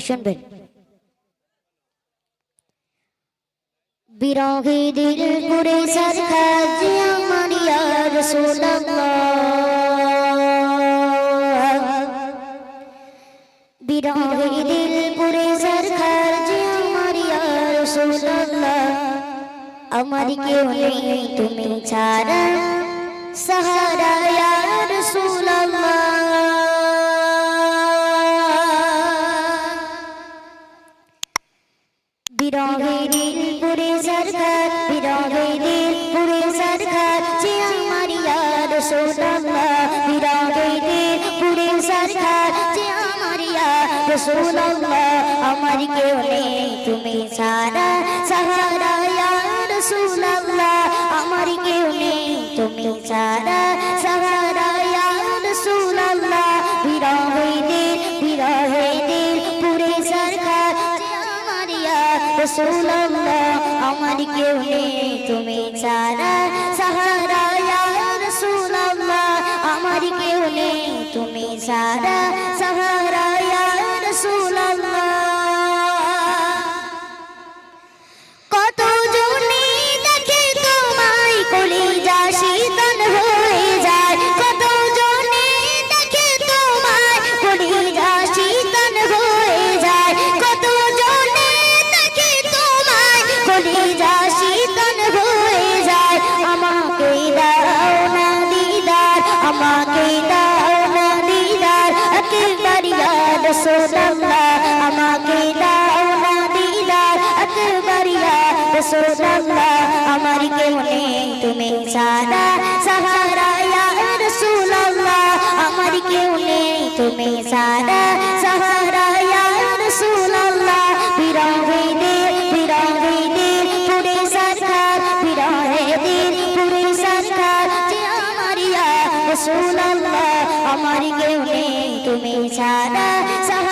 শুনবেন বিরোহী দিল পুরে সরকার জিয়া দিল পুরে সরকার জিয়া মারিয়া আমার কেউ তুমি ছাড়া সহারা রসুল্লাহ রসুল আমার কেউ নেই তুমি সারা সাহারা রসুল আমার কেউ নেই তুমি সারা সাহারা রসুল বিরহে দিল বিরহে দিল পুরে সরকার আমারিয়া রসুল আমার কেউ নেই তুমি সারা সাহারা রসুল আমার কেউ নেই তুমি সারা সাহারা তুমি সারা সাহারা ইয়া রাসূলুল্লাহ আমার কেউ নেই তুমি সারা সাহারা ইয়া রাসূলুল্লাহ বিরহে দিন বিরহে দিন পুরে সরকার বিরহে দিন পুরে সরকার যে আমার কেউ নেই তুমি সারা সাহারা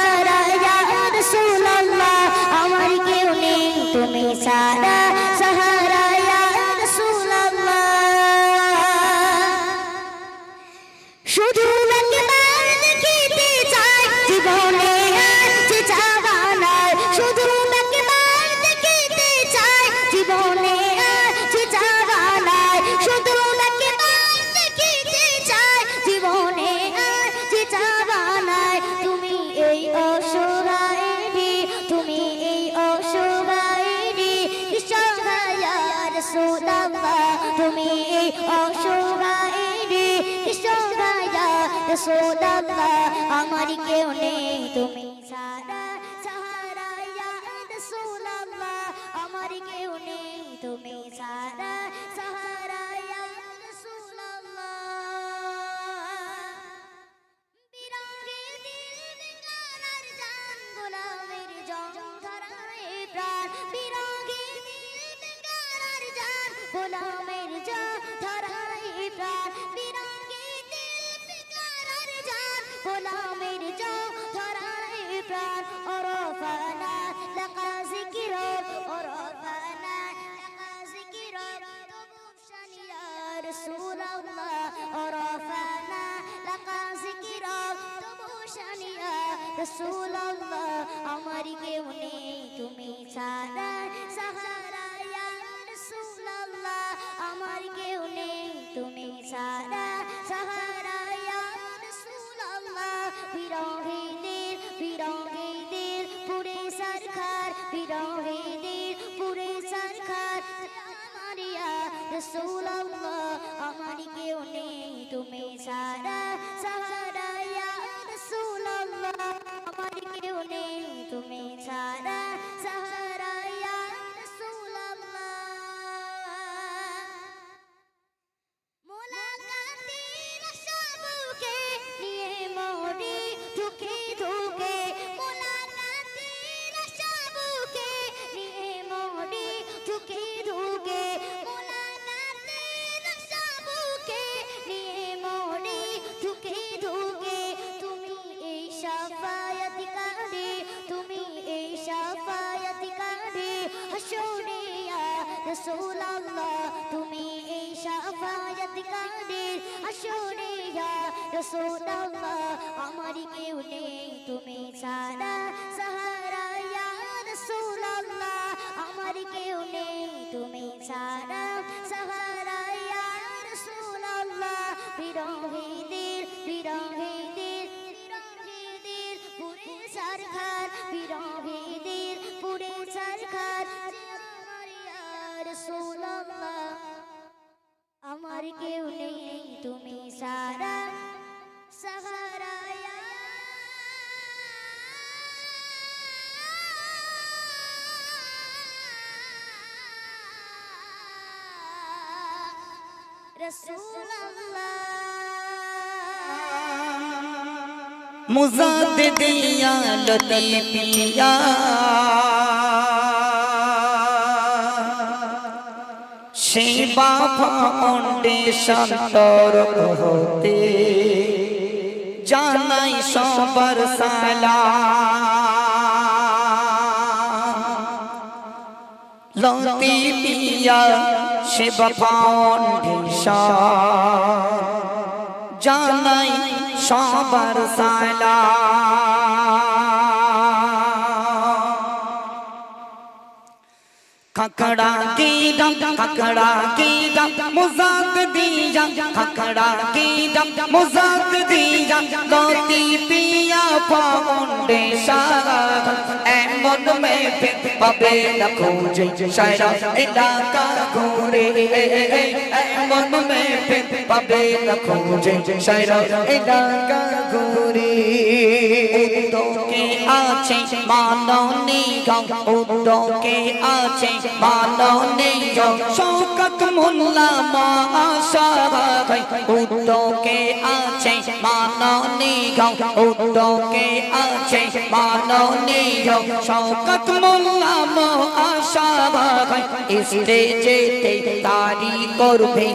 রসুল্লাহ তুমি এই অসহায় রে কৃষ্ণ আমার কেউ নেই তুমি রসুল আমার কেউ নেই তুমি ছাড়া। সাহারা রসুল আমার কেউ নেই তুমি ছাড়া। রাসূলুল্লাহ আমার কেউ নেই, তুমি সারা সাহারা ইয়া রাসূলুল্লাহ আমার কেউ নেই, তুমি সারা সাহারা ইয়া রাসূলুল্লাহ বিরহেদের বিরহেদের বিরহেদের পুরে সরকার বিরহেদের পুরে সরকার রাসূলুল্লাহ আমার কেউ নেই, তুমি সারা সাহারায়া রাসূলুল্লাহ मुजाद दिया लतीफिया সেবা ফাউন্ডেশন তরফ হতে জানাই সবার সালাম। লতিফিয়া সেবা ফাউন্ডেশন জানাই সবার खकड़ा की दम खकड़ा की दम मुजाक दीजा खकड़ा की दम मुजाक दीजा लोती पिया फाउंडेशन एमन में फिर पबे न खोजे शायरा इलाका घूरे एमन में फिर पबे न खोजे शायरा इलाका घूरे উদ্যোগে আছে মাননী গাও উদ্যোগে আছে মাননী গাও শৌকত মোল্লা ভাই উদ্যোগে আছে মাননী গাও উদ্যোগে আছে মাননী গাও শৌকত মোল্লা ভাই স্টেজেতে তারি করবে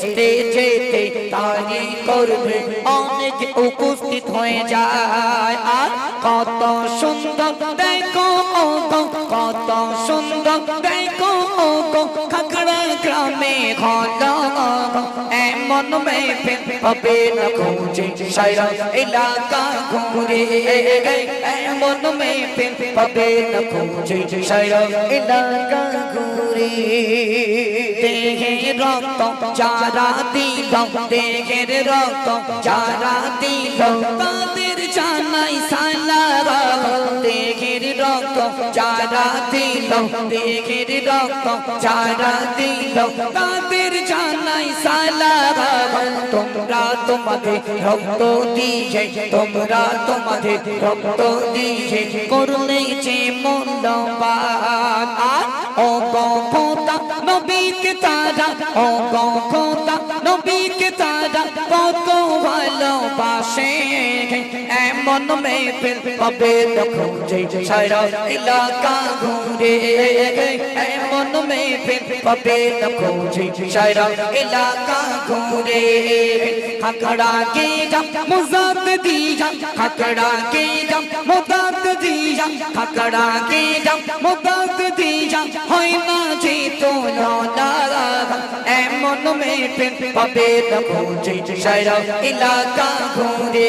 স্টেজেতে তারি করবে। অনেক উপস্থিত হয়ে যায়। আর কত সুন্দর, দেখো কত সুন্দর, দেখো খাকড়া গ্রামে ঘন এমন মেয়ে হবে না খুঁজে সাইরা এলাকা ঘুরে। এমন মেয়ে হবে না খুঁজে সাইরা এলাকা ঘুরে। দেহে রক্ত যারা দিল দেহের রক্ত যারা দিল। তাদের জানাই সালা দেহের রক্ত যারা দিল দেহের রক্ত যারা দিল। তাদের জানাই সালা তোমরা তোমাদের রক্ত দিয়ে, তোমরা তোমাদের রক্ত দিয়ে, করলে যে আর ও গো নবীকে তারা ও গো নবীকে তারা কত ভালোবাসে। এমন পাবে দেখো যে সারা এলাকা ঘুরে। এমন পাবে দেখো যে সারা এলাকা ঘুরে। খাকড়া কে জাম মুজাদ দিয়া খাকড়া কে জাম মুজাদ দিয়া খাকড়া কে জাম মুজাদ দিয়া হয় না যে তো না এমন মেয়ে পাবে দেখো যে সারা এলাকা ঘুরে।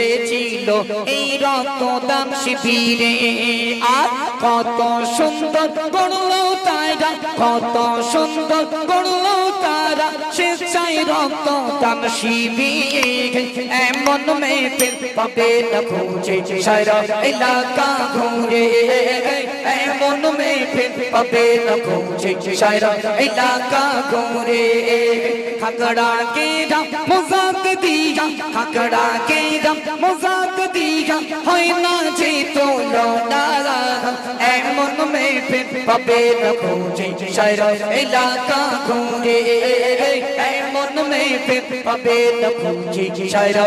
এসেছিল এই রক্তদান শিবিরে আর কত সুন্দর গড়লো তারা, কত সুন্দর গড়লো তারা, স্বেচ্ছায় রক্তদান শিবিরে। এমন মেয়েদের পাবে না খুঁজে, সারা এলাকা ঘুরে। এমন মেয়ে পাবে না খুঁজে সারা এলাকা ঘুরে খাকড়া কে দাম মুজাক দিয়া খাকড়া কে দাম মুজাক দিয়া হয় না যে তোলো না এমন মেয়ে পাবে না খুঁজে সারা এলাকা ঘুরে। এমন মেয়ে পাবে না খুঁজে সারা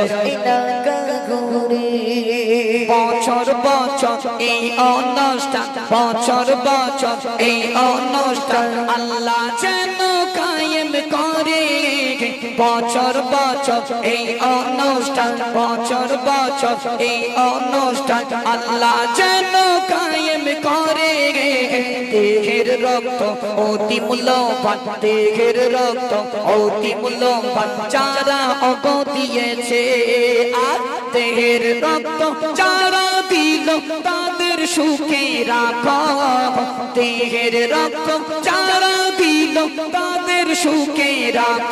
ঘুরে বছর বছর এই অনুষ্ঠান বছর বছর এই অনুষ্ঠান। আল্লাহ যেন বছর বছর, এই অনুষ্ঠান, বছর বছর, এই অনুষ্ঠান আল্লাহ যেন কায়েম করে। দেহের রক্ত অতি মূল্যবান, দেহের রক্ত অতি মূল্যবান যারা অগ দিয়েছে আর দেহের রক্ত যারা দিল, তাদের সুখে রাখ। দেহের রক্ত যারা দিল তাদের সুখে রাখ।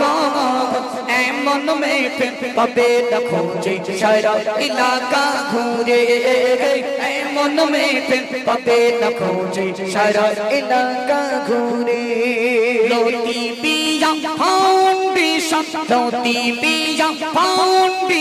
এমন মেপে পাবে না খোঁজে সারা এলাকা ঘুরে। এমন মেপে পাবে না খোঁজে সারা এলাকা ঘুরে। লোটি পিয়া ফাউন্ডেশন লোটি পিয়া ফাউন্ডেশন